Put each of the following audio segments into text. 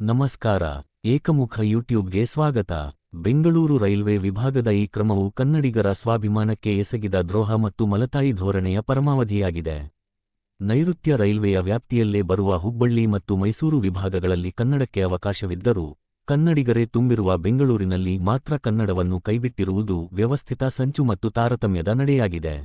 ನಮಸ್ಕಾರ, ಏಕಮುಖ ಯೂಟ್ಯೂಬ್ಗೆ ಸ್ವಾಗತ. ಬೆಂಗಳೂರು ರೈಲ್ವೆ ವಿಭಾಗದ ಈ ಕ್ರಮವು ಕನ್ನಡಿಗರ ಸ್ವಾಭಿಮಾನಕ್ಕೆ ಎಸಗಿದ ದ್ರೋಹ ಮತ್ತು ಮಲತಾಯಿ ಧೋರಣೆಯ ಪರಮಾವಧಿಯಾಗಿದೆ. ನೈಋತ್ಯ ರೈಲ್ವೆಯ ವ್ಯಾಪ್ತಿಯಲ್ಲೇ ಬರುವ ಹುಬ್ಬಳ್ಳಿ ಮತ್ತು ಮೈಸೂರು ವಿಭಾಗಗಳಲ್ಲಿ ಕನ್ನಡಕ್ಕೆ ಅವಕಾಶವಿದ್ದರೂ, ಕನ್ನಡಿಗರೇ ತುಂಬಿರುವ ಬೆಂಗಳೂರಿನಲ್ಲಿ ಮಾತ್ರ ಕನ್ನಡವನ್ನು ಕೈಬಿಟ್ಟಿರುವುದು ವ್ಯವಸ್ಥಿತ ಸಂಚು ಮತ್ತು ತಾರತಮ್ಯದ ನಡೆಯಾಗಿದೆ.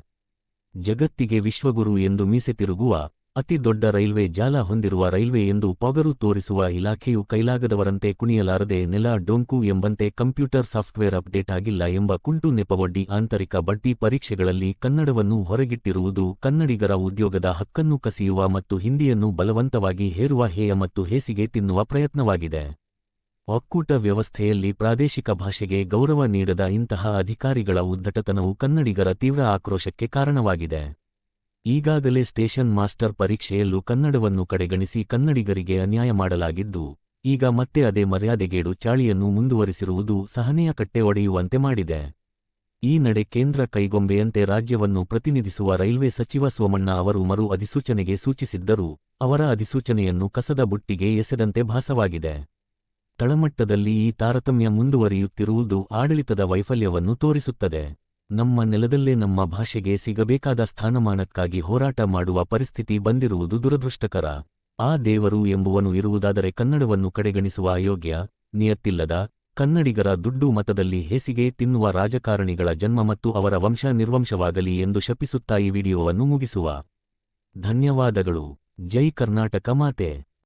ಜಗತ್ತಿಗೆ ವಿಶ್ವಗುರು ಎಂದು ಮೀಸೆ ತಿರುಗುವ ಅತಿ ದೊಡ್ಡ ರೈಲ್ವೆ ಜಾಲ ಹೊಂದಿರುವ ರೈಲ್ವೆ ಎಂದು ಪೊಗರು ತೋರಿಸುವ ಇಲಾಖೆಯು ಕೈಲಾಗದವರಂತೆ ಕುಣಿಯಲಾರದೆ ನೆಲ ಡೊಂಕು ಎಂಬಂತೆ ಕಂಪ್ಯೂಟರ್ ಸಾಫ್ಟ್ವೇರ್ ಅಪ್ಡೇಟ್ ಆಗಿಲ್ಲ ಎಂಬ ಕುಂಟು ನೆಪವೊಡ್ಡಿ ಆಂತರಿಕ ಬಡ್ಡಿ ಪರೀಕ್ಷೆಗಳಲ್ಲಿ ಕನ್ನಡವನ್ನು ಹೊರಗಿಟ್ಟಿರುವುದು ಕನ್ನಡಿಗರ ಉದ್ಯೋಗದ ಹಕ್ಕನ್ನು ಕಸಿಯುವ ಮತ್ತು ಹಿಂದಿಯನ್ನು ಬಲವಂತವಾಗಿ ಹೇರುವ ಹೇಯ ಮತ್ತು ಹೇಸಿಗೆ ತಿನ್ನುವ ಪ್ರಯತ್ನವಾಗಿದೆ. ಒಕ್ಕೂಟ ವ್ಯವಸ್ಥೆಯಲ್ಲಿ ಪ್ರಾದೇಶಿಕ ಭಾಷೆಗೆ ಗೌರವ ನೀಡದ ಇಂತಹ ಅಧಿಕಾರಿಗಳ ಉದ್ದಟತನವು ಕನ್ನಡಿಗರ ತೀವ್ರ ಆಕ್ರೋಶಕ್ಕೆ ಕಾರಣವಾಗಿದೆ. ಈಗಾಗಲೇ ಸ್ಟೇಷನ್ ಮಾಸ್ಟರ್ ಪರೀಕ್ಷೆಯಲ್ಲೂ ಕನ್ನಡವನ್ನು ಕಡೆಗಣಿಸಿ ಕನ್ನಡಿಗರಿಗೆ ಅನ್ಯಾಯ ಮಾಡಲಾಗಿದ್ದು, ಈಗ ಮತ್ತೆ ಅದೇ ಮರ್ಯಾದೆಗೇಡು ಚಾಳಿಯನ್ನು ಮುಂದುವರಿಸಿರುವುದು ಸಹನೆಯ ಕಟ್ಟೆ ಒಡೆಯುವಂತೆ ಮಾಡಿದೆ. ಈ ನಡೆ ಕೇಂದ್ರ ಕೈಗೊಂಬೆಯಂತೆ ರಾಜ್ಯವನ್ನು ಪ್ರತಿನಿಧಿಸುವ ರೈಲ್ವೆ ಸಚಿವ ಸೋಮಣ್ಣ ಅವರು ಮರು ಅಧಿಸೂಚನೆಗೆ ಸೂಚಿಸಿದ್ದರೂ, ಅವರ ಅಧಿಸೂಚನೆಯನ್ನು ಕಸದ ಬುಟ್ಟಿಗೆ ಎಸೆದಂತೆ ಭಾಸವಾಗಿದೆ. ತಳಮಟ್ಟದಲ್ಲಿ ಈ ತಾರತಮ್ಯ ಮುಂದುವರಿಯುತ್ತಿರುವುದು ಆಡಳಿತದ ವೈಫಲ್ಯವನ್ನು ತೋರಿಸುತ್ತದೆ. ನಮ್ಮ ನೆಲದಲ್ಲೇ ನಮ್ಮ ಭಾಷೆಗೆ ಸಿಗಬೇಕಾದ ಸ್ಥಾನಮಾನಕ್ಕಾಗಿ ಹೋರಾಟ ಮಾಡುವ ಪರಿಸ್ಥಿತಿ ಬಂದಿರುವುದು ದುರದೃಷ್ಟಕರ. ಆ ದೇವರು ಎಂಬುವನು ಇರುವುದಾದರೆ ಕನ್ನಡವನ್ನು ಕಡೆಗಣಿಸುವ ಅಯೋಗ್ಯ, ನಿಯತ್ತಿಲ್ಲದ, ಕನ್ನಡಿಗರ ದುಡ್ಡು ಮತದಲ್ಲಿ ಹೇಸಿಗೆ ತಿನ್ನುವ ರಾಜಕಾರಣಿಗಳ ಜನ್ಮ ಮತ್ತು ಅವರ ವಂಶ ನಿರ್ವಂಶವಾಗಲಿ ಎಂದು ಶಪಿಸುತ್ತಾ ಈ ವಿಡಿಯೋವನ್ನು ಮುಗಿಸುವ. ಧನ್ಯವಾದಗಳು. ಜೈ ಕರ್ನಾಟಕ ಮಾತೆ.